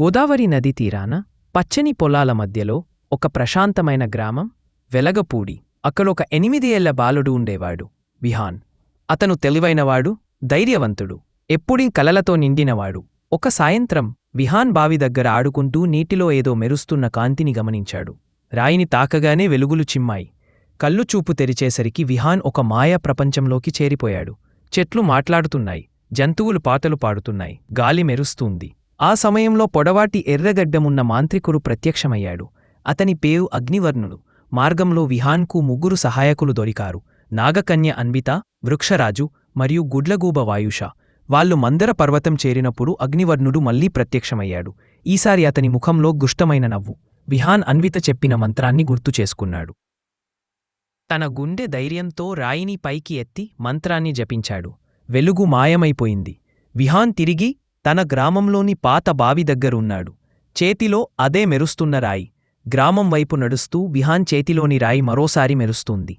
గోదావరి నది తీరాన పచ్చని పొలాల మధ్యలో ఒక ప్రశాంతమైన గ్రామం వెలగపూడి. అక్కడొక ఎనిమిదేళ్ళ బాలుడు ఉండేవాడు విహాన్. అతను తెలివైనవాడు ధైర్యవంతుడు ఎప్పుడీ కలలతో నిండినవాడు. ఒక సాయంత్రం విహాన్ బావి దగ్గర ఆడుకుంటూ నీటిలో ఏదో మెరుస్తున్న కాంతిని గమనించాడు. రాయిని తాకగానే వెలుగులు చిమ్మాయి. కళ్ళు చూపు తెరిచేసరికి విహాన్ ఒక మాయా ప్రపంచంలోకి చేరిపోయాడు. చెట్లు మాట్లాడుతున్నాయి జంతువులు పాటలు పాడుతున్నాయి గాలి మెరుస్తుంది. ఆ సమయంలో పొడవాటి ఎర్రగడ్డమున్న మాంత్రికుడు ప్రత్యక్షమయ్యాడు. అతని పేరు అగ్నివర్ణుడు. మార్గంలో విహాన్కు ముగ్గురు సహాయకులు దొరికారు. నాగకన్య అన్విత వృక్షరాజు మరియు గుడ్లగూబ వాయుష. వాళ్ళు మందర పర్వతం చేరినప్పుడు అగ్నివర్ణుడు మళ్ళీ ప్రత్యక్షమయ్యాడు. ఈసారి అతని ముఖంలో గుష్టమైన నవ్వు. విహాన్ అన్విత చెప్పిన మంత్రాన్ని గుర్తు చేసుకున్నాడు. తన గుండె ధైర్యంతో రాయిని పైకి ఎత్తి మంత్రాన్ని జపించాడు. వెలుగు మాయమైపోయింది. విహాన్ తిరిగి తన గ్రామంలోని పాత బావి దగ్గరున్నాడు. చేతిలో అదే మెరుస్తున్న రాయి. గ్రామం వైపు నడుస్తూ విహాన్ చేతిలోని రాయి మరోసారి మెరుస్తుంది.